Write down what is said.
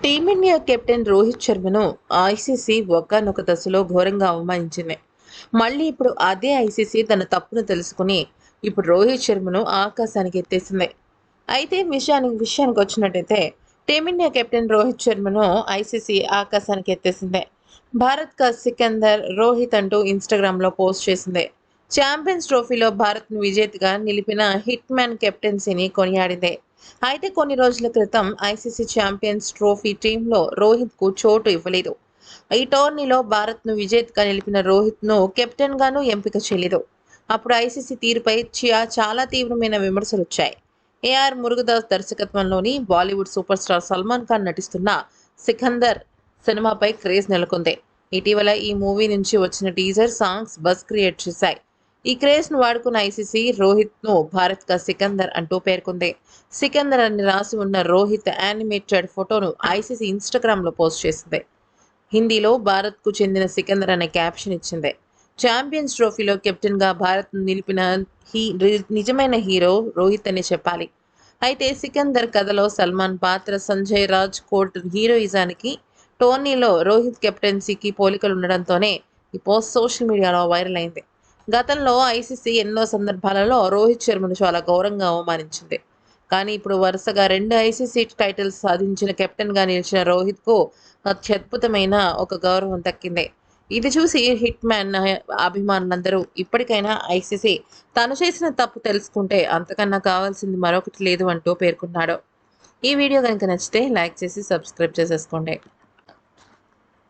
Team India captain Rohit శర్మను ICC ఒకానొక దశలో ఘోరంగా అవమానించింది. మళ్ళీ ఇప్పుడు అదే ఐసీసీ తన తప్పును తెలుసుకుని ఇప్పుడు రోహిత్ శర్మను ఆకాశానికి ఎత్తేసింది. అయితే విషయానికి విషయానికి వచ్చినట్టయితే టీమిండియా కెప్టెన్ రోహిత్ శర్మను ఐసీసీ ఆకాశానికి ఎత్తేసింది. భారత్ కా సికందర్ రోహిత్ అంటూ ఇన్స్టాగ్రామ్లో పోస్ట్ చేసింది. ఛాంపియన్స్ ట్రోఫీలో భారత్ను విజేతగా నిలిపిన హిట్ మ్యాన్ కెప్టెన్సీని కొనియాడింది. అయితే కొన్ని రోజుల క్రితం ఐసీసీ ఛాంపియన్స్ ట్రోఫీ టీంలో రోహిత్కు చోటు ఇవ్వలేదు. ఈ టోర్నీలో భారత్ను విజేతగా నిలిపిన రోహిత్ను కెప్టెన్గాను ఎంపిక చేయలేదు. అప్పుడు ఐసీసీ తీరుపై చియా చాలా తీవ్రమైన విమర్శలు వచ్చాయి. AR Murugadoss దర్శకత్వంలోని Bollywood super star Salman Khan నటిస్తున్న సికందర్ సినిమాపై క్రేజ్ నెలకొంది. ఇటీవల ఈ మూవీ నుంచి వచ్చిన టీజర్ సాంగ్స్ బస్ క్రియేట్ చేశాయి. ఈ క్రేజ్ను వాడుకున్న ఐసీసీ రోహిత్ను భారత్గా సికందర్ అంటూ పేర్కొంది. సికందర్ అని రాసి ఉన్న రోహిత్ యానిమేటెడ్ ఫోటోను ఐసీసీ ఇన్స్టాగ్రామ్లో పోస్ట్ చేసింది. హిందీలో భారత్కు చెందిన సికందర్ అనే క్యాప్షన్ ఇచ్చింది. ఛాంపియన్స్ ట్రోఫీలో కెప్టెన్గా భారత్ నిలిపిన హీ రి- నిజమైన హీరో రోహిత్ అని చెప్పాలి. అయితే సికందర్ కథలో సల్మాన్ పాత్ర సంజయ్ రాజ్ కోట్ హీరోయిజానికి టోర్నీలో రోహిత్ కెప్టెన్సీకి పోలికలు ఉండడంతోనే ఈ పోస్ట్ సోషల్ మీడియాలో వైరల్ అయింది. గతంలో ఐసీసీ ఎన్నో సందర్భాలలో రోహిత్ శర్మను చాలా ఘోరంగా అవమానించింది. కానీ ఇప్పుడు వరుసగా రెండు ఐసీసీ టైటిల్స్ సాధించిన కెప్టెన్గా నిలిచిన రోహిత్కు అత్యద్భుతమైన ఒక గౌరవం దక్కింది. ఇది చూసి హిట్ మ్యాన్ అభిమానులందరూ ఇప్పటికైనా ఐసీసీ తను చేసిన తప్పు తెలుసుకుంటే అంతకన్నా కావాల్సింది మరొకటి లేదు అంటూ పేర్కొన్నాడు. ఈ వీడియో కనుక నచ్చితే లైక్ చేసి సబ్స్క్రైబ్ చేసేసుకోండి.